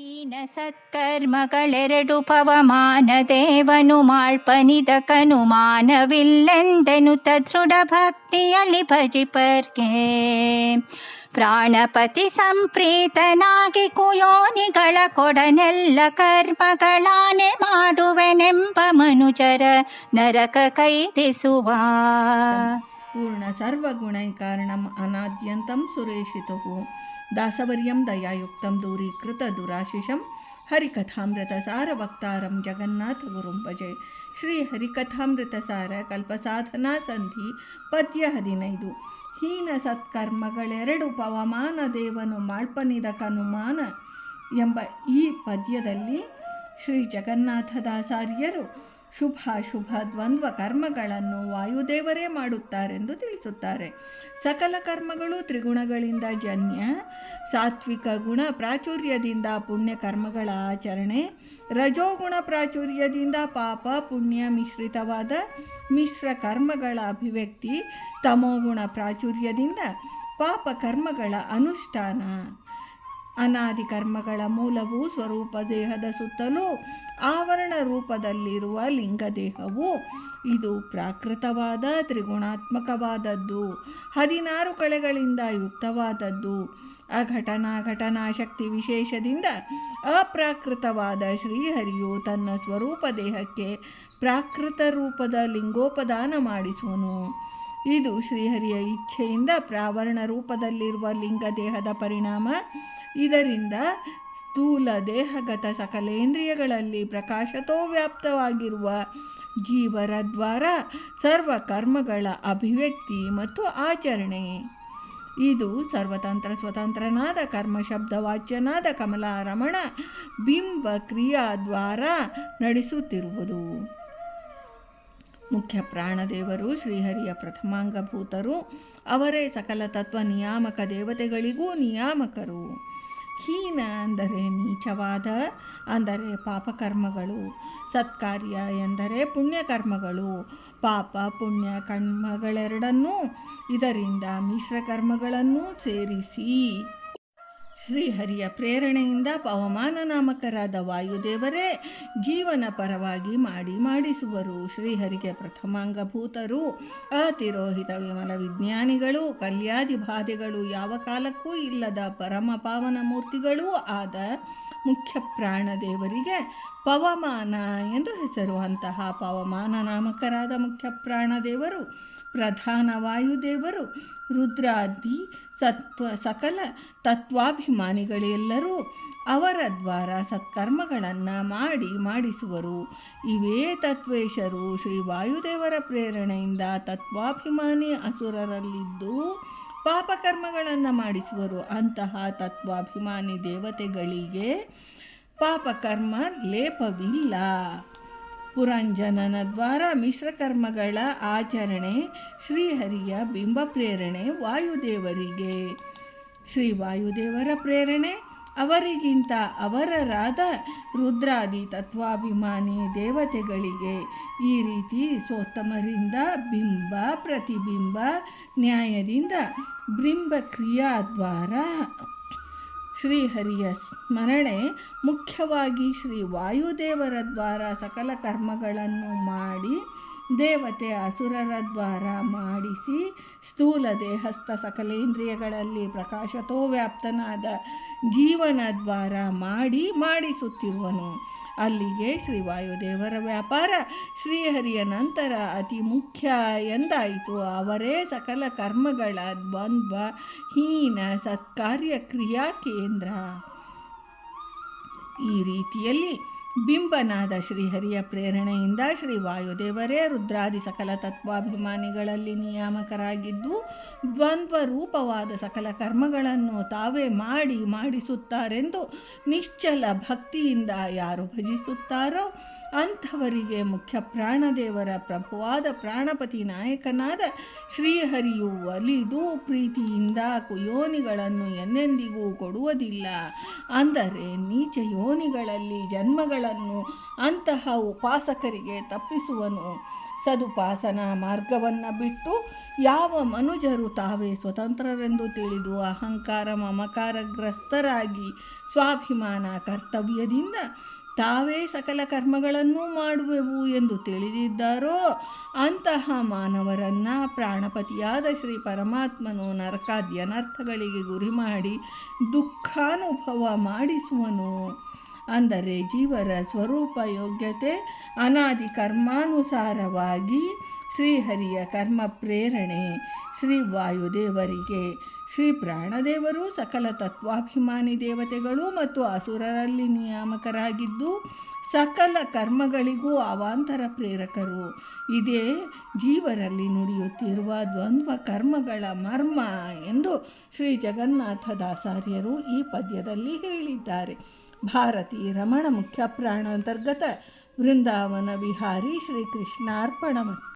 ಹೀನ ಸತ್ಕರ್ಮಗಳೆರಡು ಪವಮಾನ ದೇವನು ಮಾಳ್ಪನಿದ ಕನುಮಾನವಿಲ್ಲೆಂದೆನು ದೃಢ ಭಕ್ತಿಯಲ್ಲಿ ಭಜಿಪರ್ಗೆ ಪ್ರಾಣಪತಿ ಸಂಪ್ರೀತನಾಗಿ ಕುಯೋನಿಗಳ ಕೊಡನೆಲ್ಲ ಕರ್ಮಗಳಾನೆ ಮಾಡುವೆನೆಂಬ ಮನುಜರ ನರಕ ಕೈದಿಸುವ ಪೂರ್ಣ ಸರ್ವಗುಣೈಕಾರಣಂ ಅನಾದ್ಯಂತಂ ಸುರೇಶಿತು ದಾಸವರ್ಯಂ ದಯಾಯುಕ್ತಂ ದೂರೀಕೃತ ದುರಾಶಿಷಂ. ಹರಿಕಥಾಮೃತ ಸಾರ ವಕ್ತಾರಂ ಜಗನ್ನಾಥ ಗುರುಂ ಭಜೆ. ಶ್ರೀ ಹರಿಕಥಾಮೃತ ಸಾರ ಕಲ್ಪಸಾಧನಾ ಸಂಧಿ ಪದ್ಯ ಹದಿನೈದು. ಹೀನ ಸತ್ಕರ್ಮಗಳೆರಡು ಪವಮಾನ ದೇವನು ಮಾಳ್ಪನಿದ ಕನುಮಾನ ಎಂಬ ಈ ಪದ್ಯದಲ್ಲಿ ಶ್ರೀ ಜಗನ್ನಾಥದಾಸಾರ್ಯರು ಶುಭಾಶುಭ ದ್ವಂದ್ವ ಕರ್ಮಗಳನ್ನು ವಾಯುದೇವರೇ ಮಾಡುತ್ತಾರೆಂದು ತಿಳಿಸುತ್ತಾರೆ. ಸಕಲ ಕರ್ಮಗಳು ತ್ರಿಗುಣಗಳಿಂದ ಜನ್ಯ, ಸಾತ್ವಿಕ ಗುಣ ಪ್ರಾಚುರ್ಯದಿಂದ ಪುಣ್ಯ ಕರ್ಮಗಳ ಆಚರಣೆ, ರಜೋಗುಣ ಪ್ರಾಚುರ್ಯದಿಂದ ಪಾಪ ಪುಣ್ಯ ಮಿಶ್ರಿತವಾದ ಮಿಶ್ರ ಕರ್ಮಗಳ ಅಭಿವ್ಯಕ್ತಿ, ತಮೋಗುಣ ಪ್ರಾಚುರ್ಯದಿಂದ ಪಾಪ ಕರ್ಮಗಳ ಅನುಷ್ಠಾನ. ಅನಾದಿ ಕರ್ಮಗಳ ಮೂಲವು ಸ್ವರೂಪ ದೇಹದ ಸುತ್ತಲೂ ಆವರಣ ರೂಪದಲ್ಲಿರುವ ಲಿಂಗದೇಹವು. ಇದು ಪ್ರಾಕೃತವಾದ, ತ್ರಿಗುಣಾತ್ಮಕವಾದದ್ದು. ಹದಿನಾರು ಕಳೆಗಳಿಂದ ಯುಕ್ತವಾದದ್ದು. ಅಘಟನಾ ಘಟನಾ ಶಕ್ತಿ ವಿಶೇಷದಿಂದ ಅಪ್ರಾಕೃತವಾದ ಶ್ರೀಹರಿಯು ತನ್ನ ಸ್ವರೂಪ ದೇಹಕ್ಕೆ ಪ್ರಾಕೃತ ರೂಪದ ಲಿಂಗೋಪದಾನ ಮಾಡಿಸುವನು. ಇದು ಶ್ರೀಹರಿಯ ಇಚ್ಛೆಯಿಂದ ಪ್ರಾವರಣ ರೂಪದಲ್ಲಿರುವ ಲಿಂಗ ದೇಹದ ಪರಿಣಾಮ. ಇದರಿಂದ ಸ್ಥೂಲ ದೇಹಗತ ಸಕಲೇಂದ್ರಿಯಗಳಲ್ಲಿ ಪ್ರಕಾಶತೋ ವ್ಯಾಪ್ತವಾಗಿರುವ ಜೀವರ ದ್ವಾರ, ಸರ್ವ ಕರ್ಮಗಳ ಅಭಿವ್ಯಕ್ತಿ ಮತ್ತು ಆಚರಣೆ. ಇದು ಸರ್ವತಂತ್ರ ಸ್ವತಂತ್ರನಾದ ಕರ್ಮ ಶಬ್ದವಾಚ್ಯನಾದ ಕಮಲಾರಮಣ ಬಿಂಬ ಕ್ರಿಯಾ ದ್ವಾರ ನಡೆಸುತ್ತಿರುವುದು. ಮುಖ್ಯ ಪ್ರಾಣದೇವರು ಶ್ರೀಹರಿಯ ಪ್ರಥಮಾಂಗಭೂತರು. ಅವರೇ ಸಕಲ ತತ್ವ ನಿಯಾಮಕ ದೇವತೆಗಳಿಗೂ ನಿಯಾಮಕರು. ಹೀನ ಅಂದರೆ ನೀಚವಾದ, ಅಂದರೆ ಪಾಪಕರ್ಮಗಳು ಸತ್ಕಾರ್ಯ ಎಂದರೆ ಪುಣ್ಯಕರ್ಮಗಳು ಪಾಪ, ಪುಣ್ಯ ಕರ್ಮಗಳೆರಡನ್ನೂ ಇದರಿಂದ ಮಿಶ್ರ ಕರ್ಮಗಳನ್ನು ಸೇರಿಸಿ. ಶ್ರೀಹರಿಯ ಪ್ರೇರಣೆಯಿಂದ ಪವಮಾನ ನಾಮಕರಾದ ವಾಯುದೇವರೇ ಜೀವನ ಪರವಾಗಿ ಮಾಡಿ ಮಾಡಿಸುವರು. ಶ್ರೀಹರಿಗೆ ಪ್ರಥಮಾಂಗಭೂತರು ಅತಿರೋಹಿತ ವಿಮಲ ವಿಜ್ಞಾನಿಗಳು, ಕಲ್ಯಾದಿ ಬಾಧೆಗಳು ಯಾವ ಕಾಲಕ್ಕೂ ಇಲ್ಲದ ಪರಮ ಪಾವನ ಮೂರ್ತಿಗಳೂ ಆದ ಮುಖ್ಯ ಪ್ರಾಣ ದೇವರಿಗೆ ಪವಮಾನ ಎಂದು ಹೆಸರು. ಅಂತಹ ಪವಮಾನ ನಾಮಕರಾದ ಮುಖ್ಯ ಪ್ರಾಣದೇವರು ಪ್ರಧಾನ ವಾಯುದೇವರು, ರುದ್ರಾದಿ ಸತ್ವ ಸಕಲ ತತ್ವಾಭಿಮಾನಿಗಳೆಲ್ಲರೂ ಅವರ ದ್ವಾರ ಸತ್ಕರ್ಮಗಳನ್ನು ಮಾಡಿ ಮಾಡಿಸುವರು. ಇವೇ ತತ್ವೇಶರು ಶ್ರೀ ವಾಯುದೇವರ ಪ್ರೇರಣೆಯಿಂದ ತತ್ವಾಭಿಮಾನಿ ಅಸುರರಲ್ಲಿದ್ದು ಪಾಪಕರ್ಮಗಳನ್ನು ಮಾಡಿಸುವರು. ಅಂತಹ ತತ್ವಾಭಿಮಾನಿ ದೇವತೆಗಳಿಗೆ ಪಾಪಕರ್ಮ ಲೇಪವಿಲ್ಲ. ಪುರಂಜನನ ದ್ವಾರ ಮಿಶ್ರಕರ್ಮಗಳ ಆಚರಣೆ, ಶ್ರೀಹರಿಯ ಬಿಂಬ ಪ್ರೇರಣೆ ವಾಯುದೇವರಿಗೆ. ಶ್ರೀ ವಾಯುದೇವರ ಪ್ರೇರಣೆ, ಅವರಿಗಿಂತ ಅವರರಾದ ರುದ್ರಾದಿ ತತ್ವಾಭಿಮಾನಿ ದೇವತೆಗಳಿಗೆ. ಈ ರೀತಿ ಸೋತ್ತಮರಿಂದ ಬಿಂಬ, ಪ್ರತಿಬಿಂಬ, ನ್ಯಾಯದಿಂದ ಬಿಂಬ ಕ್ರಿಯಾದ್ವಾರ ಶ್ರೀಹರಿಯ ಸ್ಮರಣೆ ಮುಖ್ಯವಾಗಿ ಶ್ರೀ ವಾಯುದೇವರ ದ್ವಾರ ಸಕಲ ಕರ್ಮಗಳನ್ನು ಮಾಡಿ ದೇವತೆ ಅಸುರರ ದ್ವಾರ ಮಾಡಿಸಿ ಸ್ಥೂಲ ದೇಹಸ್ಥ ಸಕಲೇಂದ್ರಿಯಗಳಲ್ಲಿ ಪ್ರಕಾಶತೋ ವ್ಯಾಪ್ತನಾದ ಜೀವನ ದ್ವಾರ ಮಾಡಿ ಮಾಡಿಸುತ್ತಿರುವನು. ಅಲ್ಲಿಗೆ ಶ್ರೀ ವಾಯುದೇವರ ವ್ಯಾಪಾರ ಶ್ರೀಹರಿಯ ನಂತರ ಅತಿ ಮುಖ್ಯ ಎಂದಾಯಿತು. ಅವರೇ ಸಕಲ ಕರ್ಮಗಳ ದ್ವಂದ್ವ, ಹೀನ ಸತ್ಕಾರ್ಯ ಕ್ರಿಯಾ ಕೇಂದ್ರ. ಈ ರೀತಿಯಲ್ಲಿ ಬಿಂಬನಾದ ಶ್ರೀಹರಿಯ ಪ್ರೇರಣೆಯಿಂದ ಶ್ರೀ ವಾಯುದೇವರೇ ರುದ್ರಾದಿ ಸಕಲ ತತ್ವಾಭಿಮಾನಿಗಳಲ್ಲಿ ನಿಯಾಮಕರಾಗಿದ್ದು ದ್ವಂದ್ವ ರೂಪವಾದ ಸಕಲ ಕರ್ಮಗಳನ್ನು ತಾವೇ ಮಾಡಿ ಮಾಡಿಸುತ್ತಾರೆಂದು ನಿಶ್ಚಲ ಭಕ್ತಿಯಿಂದ ಯಾರು ಭಜಿಸುತ್ತಾರೋ ಅಂಥವರಿಗೆ ಮುಖ್ಯ ಪ್ರಾಣದೇವರ ಪ್ರಭುವಾದ ಪ್ರಾಣಪತಿ ನಾಯಕನಾದ ಶ್ರೀಹರಿಯು ಒಲಿದು ಪ್ರೀತಿಯಿಂದ ಕುಯೋನಿಗಳನ್ನು ಎನ್ನೆಂದಿಗೂ ಕೊಡುವುದಿಲ್ಲ. ಅಂದರೆ ನೀಚ ಯೋನಿಗಳಲ್ಲಿ ಜನ್ಮಗಳನ್ನು ಅಂತಹ ಉಪಾಸಕರಿಗೆ ತಪ್ಪಿಸುವನು. ಸದುಪಾಸನಾ ಮಾರ್ಗವನ್ನು ಬಿಟ್ಟು ಯಾವ ಮನುಜರು ತಾವೇ ಸ್ವತಂತ್ರರೆಂದು ತಿಳಿದು ಅಹಂಕಾರ ಮಮಕಾರಗ್ರಸ್ತರಾಗಿ ಸ್ವಾಭಿಮಾನ ಕರ್ತವ್ಯದಿಂದ ತಾವೇ ಸಕಲ ಕರ್ಮಗಳನ್ನು ಮಾಡುವೆವು ಎಂದು ತಿಳಿದಿದ್ದಾರೋ ಅಂತಹ ಮಾನವರನ್ನು ಪ್ರಾಣಪತಿಯಾದ ಶ್ರೀ ಪರಮಾತ್ಮನು ನರಕಾದ್ಯನರ್ಥಗಳಿಗೆ ಗುರಿ ಮಾಡಿ ದುಃಖಾನುಭವ ಮಾಡಿಸುವನು. ಅಂದರೆ ಜೀವರ ಸ್ವರೂಪ ಯೋಗ್ಯತೆ, ಅನಾದಿ ಕರ್ಮಾನುಸಾರವಾಗಿ ಶ್ರೀಹರಿಯ ಕರ್ಮ ಪ್ರೇರಣೆ, ಶ್ರೀ ವಾಯುದೇವರಿಗೆ, ಶ್ರೀ ಪ್ರಾಣದೇವರು ಸಕಲ ತತ್ವಾಭಿಮಾನಿ ದೇವತೆಗಳು ಮತ್ತು ಅಸುರರಲ್ಲಿ ನಿಯಾಮಕರಾಗಿದ್ದು ಸಕಲ ಕರ್ಮಗಳಿಗೂ ಅವಾಂತರ ಪ್ರೇರಕರು. ಇದೇ ಜೀವರಲ್ಲಿ ನುಡಿಯುತ್ತಿರುವ ದ್ವಂದ್ವ ಕರ್ಮಗಳ ಮರ್ಮ ಎಂದು ಶ್ರೀ ಜಗನ್ನಾಥದಾಸಾರ್ಯರು ಈ ಪದ್ಯದಲ್ಲಿ ಹೇಳಿದ್ದಾರೆ. भारतीयरमणमुख्यप्राणान्तर्गतवृन्दावनविहारी श्रीकृष्णार्पणमस्ति।